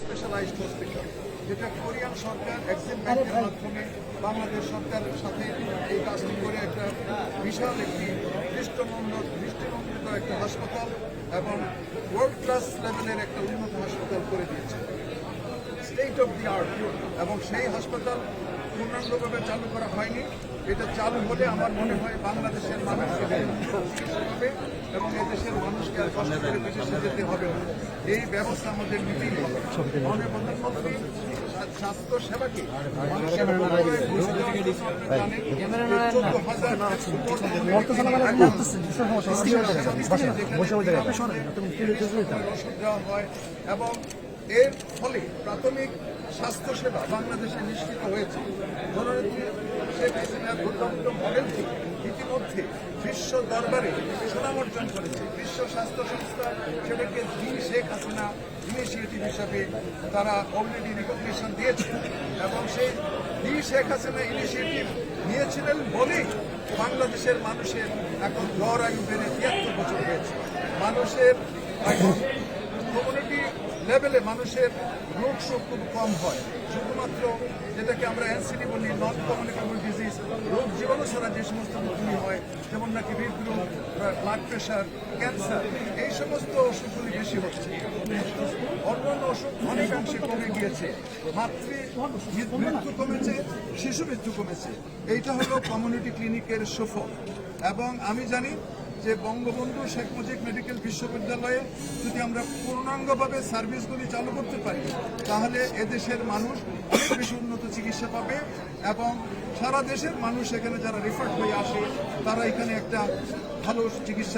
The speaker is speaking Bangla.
স্পেশালাইজড হসপিটাল যেটা কোরিয়ান সরকার এক্সিম ব্যাংকের মাধ্যমে বাংলাদেশ সরকারের সাথে এই কাজটি করে একটা বিশাল একটি দৃষ্টনন্দ দৃষ্টিনন্দিত একটা হাসপাতাল এবং ওয়ার্ল্ড ক্লাস লেভেলের একটা উন্নত হাসপাতাল করে দিয়েছে। স্টেট অফ দি আর্ট এবং সেই হাসপাতাল পূর্ণাঙ্গভাবে চালু করা হয়নি। এটা চালু হলে আমার মনে হয় বাংলাদেশের মানুষ এখানে চিকিৎসা পাবে এবং এদেশের মানুষকে আর কষ্ট করে বিদেশে যেতে হবে। এই ব্যবস্থা আমাদের নিতেই হবে প্রধানমন্ত্রী স্বাস্থ্য সেবাকে মানুষের উপকারে ঘোষণা করেছেন। জানেন যে 14,000 ওষুধ দেওয়া এবং এর ফলে প্রাথমিক স্বাস্থ্যসেবা বাংলাদেশে নিশ্চিত হয়েছে। মডেলটি ইতিমধ্যে বিশ্ব দরবারে সুনাম অর্জন করেছে। বিশ্ব স্বাস্থ্য সংস্থা সেটাকে দি শেখ হাসিনা ইনিশিয়েটিভ হিসাবে তারা অলরেডি রিকগনিশন দিয়েছে এবং সেই দি শেখ হাসিনা ইনিশিয়েটিভ নিয়েছিলেন বলেই বাংলাদেশের মানুষের এখন গড় আয়ু বেড়ে তিয়াত্তর বছর হয়েছে। মানুষের এখন কমিউনিটি লেভেলে মানুষের রোগ শোক খুব কম হয়। শুধুমাত্র যেটাকে আমরা এনসিডি বলি নন কমিউনিকেবল ডিজিজ রোগ জীবাণু ছাড়া যে সমস্ত রোগগুলি হয়, যেমন নাকি হৃদরোগ ব্লাড প্রেশার ক্যান্সার এই সমস্ত অসুখগুলি বেশি হচ্ছে। অন্যান্য অসুখ অনেকাংশে কমে গিয়েছে। মাতৃ মৃত্যু কমেছে, শিশু মৃত্যু কমেছে। এইটা হলো কমিউনিটি ক্লিনিকের সুফল। এবং আমি জানি যে বঙ্গবন্ধু শেখ মুজিব মেডিকেল বিশ্ববিদ্যালয়ে যদি আমরা পূর্ণাঙ্গভাবে সার্ভিসগুলি চালু করতে পারি, তাহলে এদেশের মানুষ অনেক বেশি উন্নত চিকিৎসা পাবে এবং সারা দেশের মানুষ এখানে যারা রেফার্ড হয়ে আসে, তারা এখানে একটা ভালো চিকিৎসার